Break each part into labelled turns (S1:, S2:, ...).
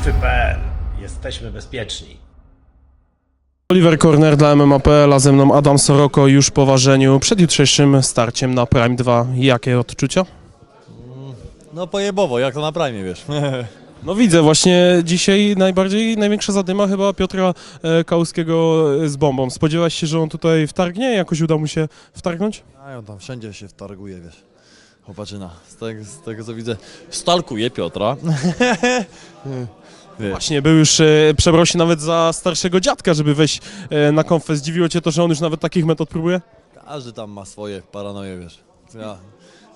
S1: Strefy.pl. Jesteśmy bezpieczni.
S2: Oliver Corner dla MMA.pl, a ze mną Adam Soroko już po ważeniu przed jutrzejszym starciem na Prime 2. Jakie odczucia?
S3: No pojebowo, jak to na prime, wiesz.
S2: No widzę właśnie dzisiaj najbardziej, największa zadyma chyba Piotra e, Kałuskiego e, z bombą. Spodziewaś się, że on tutaj wtargnie? Jakoś uda mu się wtargnąć?
S3: A on tam wszędzie się wtarguje, wiesz. Chłopaczyna, z tego, z tego co widzę, stalkuje Piotra.
S2: Właśnie, był już, e, przebrał się nawet za starszego dziadka, żeby wejść e, na konfę. Zdziwiło cię to, że on już nawet takich metod próbuje?
S3: Każdy tam ma swoje paranoje, wiesz. Ja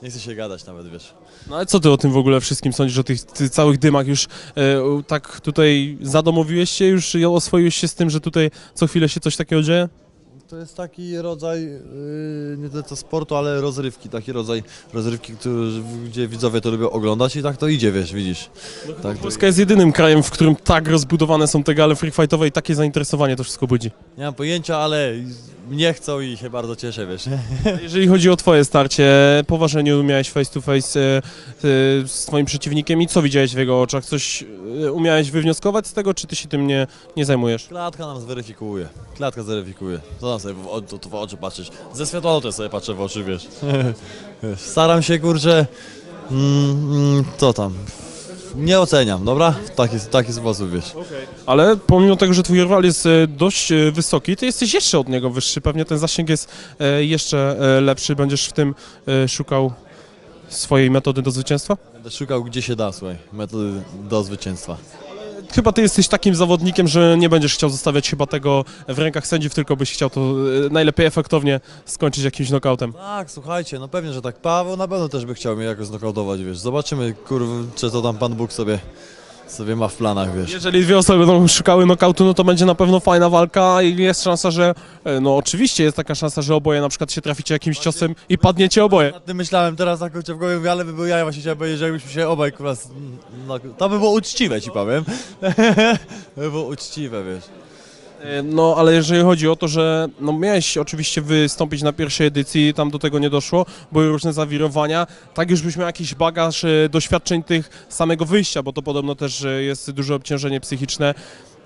S3: nie chcę się gadać nawet, wiesz.
S2: No ale co ty o tym w ogóle wszystkim sądzisz, o tych, całych dymach? Już e, u- tak tutaj zadomowiłeś się, już i oswoiłeś się z tym, że tutaj co chwilę się coś takiego dzieje?
S3: To jest taki rodzaj, yy, nie tyle co sportu, ale rozrywki, taki rodzaj rozrywki, który, gdzie widzowie to lubią oglądać i tak to idzie, wiesz, widzisz. Tak, to,
S2: Polska jest jedynym krajem, w którym tak rozbudowane są te gale free fightowe i takie zainteresowanie to wszystko budzi. nie
S3: mam pojęcia, ale mnie chcą i się bardzo cieszę, wiesz.
S2: Jeżeli chodzi o twoje starcie, po ważeniu miałeś face to face e, e, z twoim przeciwnikiem i co widziałeś w jego oczach? Coś e, umiałeś wywnioskować z tego, czy ty się tym nie, nie zajmujesz?
S3: Klatka nam zweryfikuje. Klatka zweryfikuje. Co tam sobie w, o, to, to w oczy patrzeć? Ze światłolotem sobie patrzę w oczy, wiesz. Wiesz, Staram się, kurczę, mm, mm, co tam, nie oceniam, dobra? W taki, w taki sposób, wiesz.
S2: Ale pomimo tego, że twój rywal jest e, dość e, wysoki, ty jesteś jeszcze od niego wyższy, pewnie ten zasięg jest e, jeszcze e, lepszy, będziesz w tym e, szukał swojej metody do zwycięstwa?
S3: Będę szukał, gdzie się da, słuchaj, metody do zwycięstwa.
S2: Chyba ty jesteś takim zawodnikiem, że nie będziesz chciał zostawiać chyba tego w rękach sędziów, tylko byś chciał to e, najlepiej efektownie skończyć jakimś knockoutem.
S3: Tak, słuchajcie, no pewnie, że tak. Paweł na pewno też by chciał mnie jakoś znokautować, wiesz. Zobaczymy, kurczę, co tam Pan Bóg sobie, sobie ma w planach, wiesz.
S2: Jeżeli dwie osoby będą szukały knockoutu, no to będzie na pewno fajna walka i jest szansa, że, e, no oczywiście jest taka szansa, że oboje na przykład się traficie jakimś ciosem i padniecie oboje.
S3: Nad tym myślałem teraz tak kurczę w głowie, mówię, ale by był ja właśnie chciałem powiedzieć, że jakbyśmy się obaj kurwa, s- no, to by było uczciwe ci powiem. by było uczciwe, wiesz.
S2: E, No, ale jeżeli chodzi o to, że no, miałeś oczywiście wystąpić na pierwszej edycji, tam do tego nie doszło, były różne zawirowania, tak już byś miał jakiś bagaż e, doświadczeń tych samego wyjścia, bo to podobno też e, jest duże obciążenie psychiczne,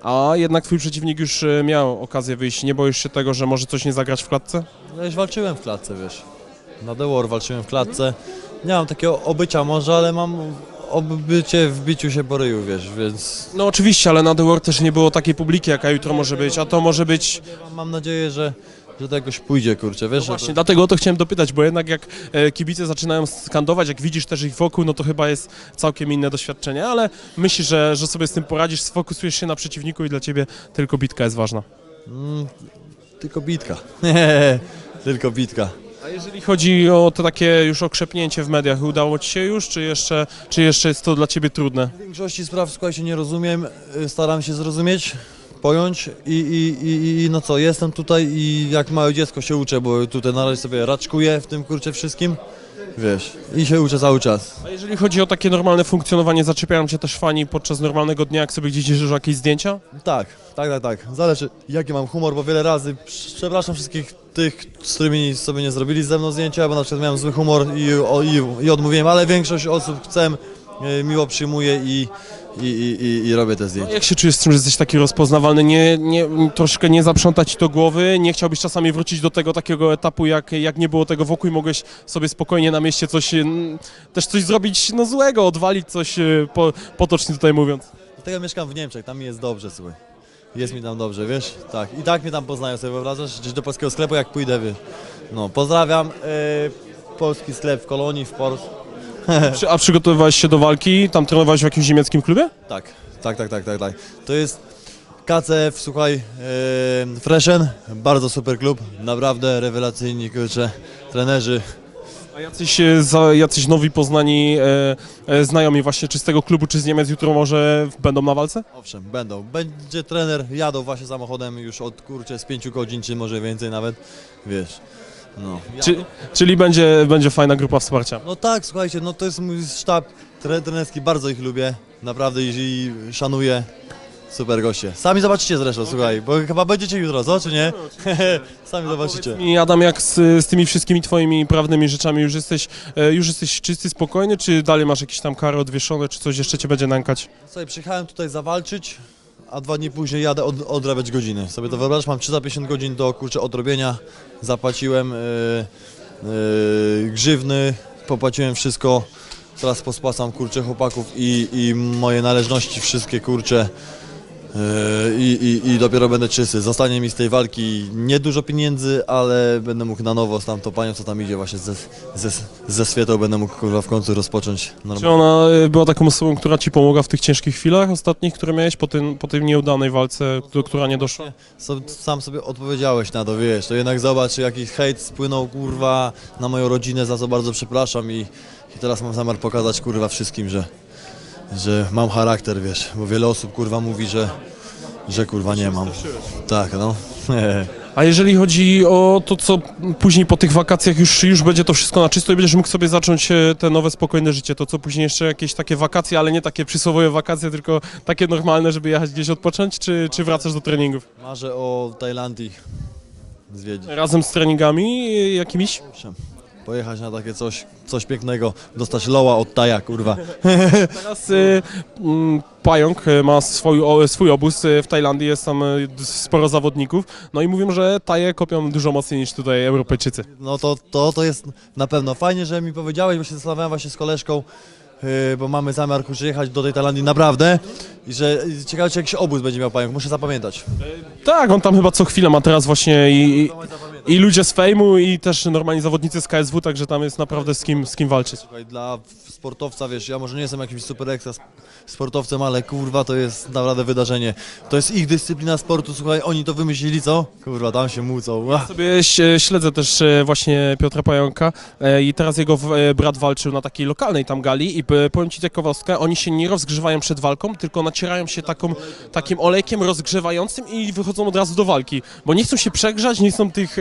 S2: a jednak twój przeciwnik już miał okazję wyjść. Nie boisz się tego, że może coś nie zagrać w klatce?
S3: No już walczyłem w klatce, wiesz. Na The War walczyłem w klatce. Nie mam takiego obycia może, ale mam obycie w biciu się po ryju, wiesz, więc
S2: No oczywiście, ale na The World też nie było takiej publiki, jaka jutro może być, a to może być...
S3: mam- nadzieję, że, że to jakoś pójdzie, kurczę, wiesz.
S2: No
S3: że
S2: właśnie, dlatego o to chciałem dopytać, bo jednak jak e, kibice zaczynają skandować, jak widzisz też ich wokół, no to chyba jest całkiem inne doświadczenie, ale myślisz, że, że sobie z tym poradzisz, sfokusujesz się na przeciwniku i dla ciebie tylko bitka jest ważna.
S3: Mm, tylko bitka. tylko bitka.
S2: A jeżeli chodzi o to takie już okrzepnięcie w mediach, udało ci się już, czy jeszcze, czy jeszcze jest to dla ciebie trudne?
S3: W większości spraw, słuchajcie, nie rozumiem, y, staram się zrozumieć, pojąć i, i, i, i no co, jestem tutaj i jak małe dziecko się uczę, bo tutaj na razie sobie raczkuję w tym kurczę wszystkim, wiesz, i się uczę cały czas.
S2: A jeżeli chodzi o takie normalne funkcjonowanie, zaczepiają cię też fani podczas normalnego dnia, jak sobie gdzieś idziesz jakieś zdjęcia?
S3: Tak, tak, tak, tak, zależy jaki mam humor, bo wiele razy przepraszam wszystkich tych, z którymi sobie nie zrobili ze mną zdjęcia, bo na przykład miałem zły humor i, o, i, i odmówiłem, ale większość osób chcę, y, miło przyjmuje i, i, i, i, i robię te zdjęcia.
S2: Jak się czujesz z tym, że jesteś taki rozpoznawalny? Nie, nie, troszkę nie zaprząta ci to głowy? Nie chciałbyś czasami wrócić do tego takiego etapu, jak, jak nie było tego wokół i mogłeś sobie spokojnie na mieście coś, mm, też coś zrobić no złego, odwalić coś e, po, potocznie tutaj mówiąc?
S3: Dlatego mieszkam w Niemczech, tam mi jest dobrze, słuchaj. Jest mi tam dobrze, wiesz? Tak. I tak mnie tam poznają, sobie wyobrażasz? Gdzieś do polskiego sklepu jak pójdę, wiesz? No, pozdrawiam. Yy, polski sklep w Kolonii, w Port.
S2: Przy- A przygotowywałeś się do walki? Tam trenowałeś w jakimś niemieckim klubie?
S3: Tak, tak, tak, tak, tak, tak. To jest KCF, słuchaj, yy, Freshen, bardzo super klub, naprawdę rewelacyjni, kurczę, trenerzy.
S2: A jacyś, e, za, jacyś nowi poznani e, e, znajomi właśnie czy z tego klubu, czy z Niemiec jutro może będą na walce?
S3: Owszem, będą. Będzie trener, jadą właśnie samochodem już od, kurczę, z pięciu godzin, czy może więcej nawet, wiesz. No.
S2: Czy, czyli będzie, będzie fajna grupa wsparcia?
S3: No tak, słuchajcie, no to jest mój sztab tre- trenerski, bardzo ich lubię, naprawdę i, i szanuję. Super goście. Sami zobaczycie zresztą, słuchaj, bo chyba będziecie jutro, co, czy nie? Sami zobaczycie.
S2: I Adam, jak z, z tymi wszystkimi twoimi prawnymi rzeczami już jesteś, e, już jesteś czysty, spokojny, czy dalej masz jakieś tam kary odwieszone, czy coś jeszcze cię będzie nękać?
S3: Słuchaj, przyjechałem tutaj zawalczyć, a dwa dni później jadę od, odrabiać godziny. Sobie to wyobraź, mam 350 godzin do kurczę odrobienia. Zapłaciłem yy, yy, grzywny, popłaciłem wszystko. Teraz pospłacam kurczę chłopaków i, i moje należności wszystkie kurcze. Yy, I, i, I dopiero będę czysty. Zostanie mi z tej walki niedużo pieniędzy, ale będę mógł na nowo z tamtą panią, co tam idzie właśnie ze, ze, ze świetą, będę mógł kurwa w końcu rozpocząć normalnie.
S2: Czy ona e, była taką osobą, która ci pomogła w tych ciężkich chwilach ostatnich, które miałeś po, tym, po tej nieudanej walce, do która nie doszła?
S3: Sam sobie odpowiedziałeś na to, wiesz, to jednak zobacz, jaki hejt spłynął, kurwa, na moją rodzinę, za co bardzo przepraszam i, i teraz mam zamiar pokazać, kurwa, wszystkim, że, że mam charakter, wiesz, bo wiele osób, kurwa, mówi, że, że kurwa, nie mam. Tak, no.
S2: A jeżeli chodzi o to, co później po tych wakacjach już, już będzie to wszystko na czysto i będziesz mógł sobie zacząć e, te nowe, spokojne życie, to co później jeszcze jakieś takie wakacje, ale nie takie przysłowiowe wakacje, tylko takie normalne, żeby jechać gdzieś odpocząć, czy, czy wracasz do treningów?
S3: Marzę o Tajlandii zwiedzić.
S2: Razem z treningami e, jakimiś?
S3: Pojechać na takie coś, coś pięknego, dostać loła od Taja, kurwa.
S2: Teraz y, mm, Pająk y, ma swój, o, swój obóz y, w Tajlandii, jest tam y, sporo zawodników, no i mówią, że Taje kopią dużo mocniej niż tutaj Europejczycy.
S3: No to, to, to jest na pewno fajnie, że mi powiedziałeś, bo się zastanawiałem właśnie z koleżką, yy, bo mamy zamiar kurczę, jechać do tej Tajlandii naprawdę i że i ciekawe czy jakiś obóz będzie miał pająk, muszę zapamiętać.
S2: Tak, on tam chyba co chwilę ma teraz właśnie i, i, i ludzie z fejmu i też normalni zawodnicy z KSW, także tam jest naprawdę z kim, z kim walczyć.
S3: Słuchaj, dla sportowca, wiesz, ja może nie jestem jakimś super ekstra sp- sportowcem, ale kurwa to jest naprawdę wydarzenie. To jest ich dyscyplina sportu, słuchaj, oni to wymyślili, co? Kurwa, tam się mucą. Ła.
S2: Sobie śledzę też e, właśnie Piotra Pająka e, i teraz jego e, brat walczył na takiej lokalnej tam gali i powiem Ci ciekawostkę, oni się nie rozgrzewają przed walką, tylko nacierają się taką, takim olejkiem rozgrzewającym i wychodzą od razu do walki, bo nie chcą się przegrzać, nie chcą tych,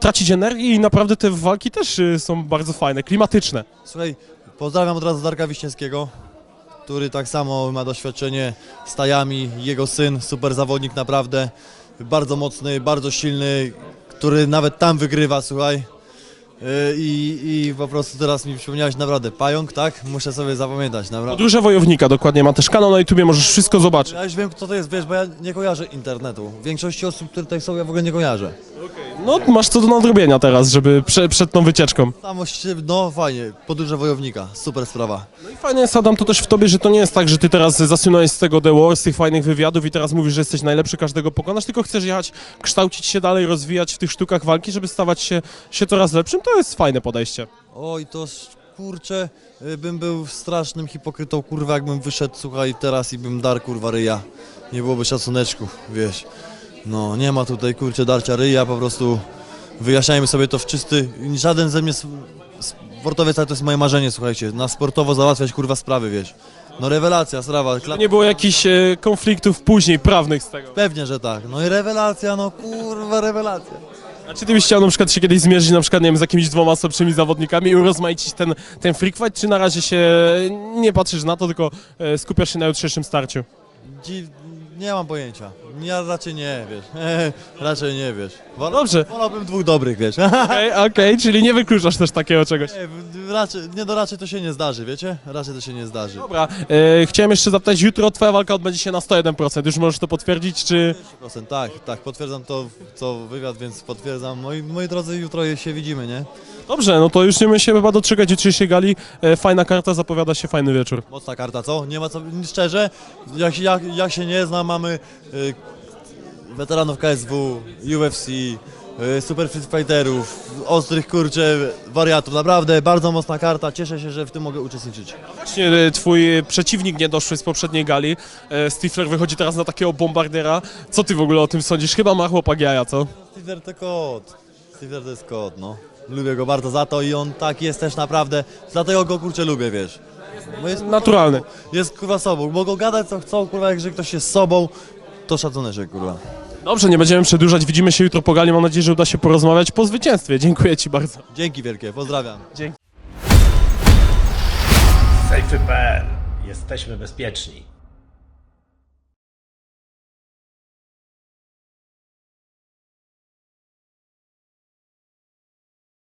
S2: tracić energii i naprawdę te walki też e, są bardzo fajne, klimatyczne.
S3: Słuchaj, pozdrawiam od razu Darka Wiśniewskiego, który tak samo ma doświadczenie z tajami, jego syn, super zawodnik naprawdę, bardzo mocny, bardzo silny, który nawet tam wygrywa, słuchaj. Yy, I, I po prostu teraz mi przypomniałeś naprawdę, pająk, tak? Muszę sobie zapamiętać, naprawdę.
S2: Podróże Wojownika dokładnie, ma też kanał na YouTubie, możesz wszystko zobaczyć.
S3: Ja już wiem, kto to jest, wiesz, bo ja nie kojarzę internetu. Większości osób, które tutaj są, ja w ogóle nie kojarzę.
S2: No, masz co do nadrobienia teraz, żeby prze, przed tą wycieczką.
S3: Samość, no fajnie, podróże wojownika, super sprawa.
S2: No i fajne jest, Adam, to też w tobie, że to nie jest tak, że ty teraz zasunąłeś z tego The War, z tych fajnych wywiadów i teraz mówisz, że jesteś najlepszy, każdego pokonasz, tylko chcesz jechać, kształcić się dalej, rozwijać w tych sztukach walki, żeby stawać się, się coraz lepszym. To jest fajne podejście.
S3: Oj, to kurczę, y, bym był strasznym hipokrytą, kurwa, jakbym wyszedł, słuchaj, teraz i bym dar, kurwa, ryja. Nie byłoby szacuneczku, wiesz. No, nie ma tutaj, kurczę, darcia ryja, po prostu wyjaśniajmy sobie to w czysty... Żaden ze mnie s- sportowiec, ale to jest moje marzenie, słuchajcie, na sportowo załatwiać, kurwa, sprawy, wiesz. No, rewelacja, sprawa, kla-
S2: nie było jakichś e, konfliktów później prawnych z tego.
S3: Pewnie, że tak. No i rewelacja, no kurwa, rewelacja.
S2: A czy ty byś chciał na przykład się kiedyś zmierzyć na przykład, nie wiem, z jakimiś dwoma słabszymi zawodnikami i urozmaicić ten, ten freak fight, czy na razie się nie patrzysz na to, tylko e, skupiasz się na jutrzejszym starciu?
S3: Nie mam pojęcia. Ja raczej nie, wiesz. raczej nie, wiesz. Wola...
S2: Dobrze.
S3: Wolałbym dwóch dobrych, wiesz.
S2: Okej, okej, czyli nie wykluczasz też takiego czegoś.
S3: Nie, raczej, nie, no raczej to się nie zdarzy, wiecie? Raczej to się nie zdarzy.
S2: Dobra, e, chciałem jeszcze zapytać, jutro twoja walka odbędzie się na 101%, już możesz to potwierdzić, czy...
S3: 100%, tak, tak, potwierdzam to, co wywiad, więc potwierdzam. Moi, moi drodzy, jutro się widzimy, nie?
S2: Dobrze, no to już nie się chyba doczekać jutrzejszej gali, e, fajna karta, zapowiada się fajny wieczór.
S3: Mocna karta, co? Nie ma co, szczerze, jak, się- jak, jak się nie zna, mamy y, weteranów KSW, UFC, y, super fit fighterów, ostrych, kurcze, wariatów, naprawdę bardzo mocna karta, cieszę się, że w tym mogę uczestniczyć.
S2: Właśnie e, twój przeciwnik niedoszły z poprzedniej gali, e, Stifler wychodzi teraz na takiego bombardera, co ty w ogóle o tym sądzisz? Chyba ma chłopak jaja, co?
S3: Stever to kot. Stever to jest kot, no. Lubię go bardzo za to i on tak jest też naprawdę, dlatego go kurczę lubię, wiesz. Bo jest,
S2: Naturalny.
S3: jest kurwa sobą, mogą gadać co chcą, kurwa, jak że ktoś jest sobą, to szacuneczek, kurwa.
S2: Dobrze, nie będziemy przedłużać, widzimy się jutro po gali, mam nadzieję, że uda się porozmawiać po zwycięstwie. Dziękuję ci bardzo.
S3: Dzięki wielkie, pozdrawiam.
S2: Dzięki.
S1: Safety.pl. Jesteśmy bezpieczni.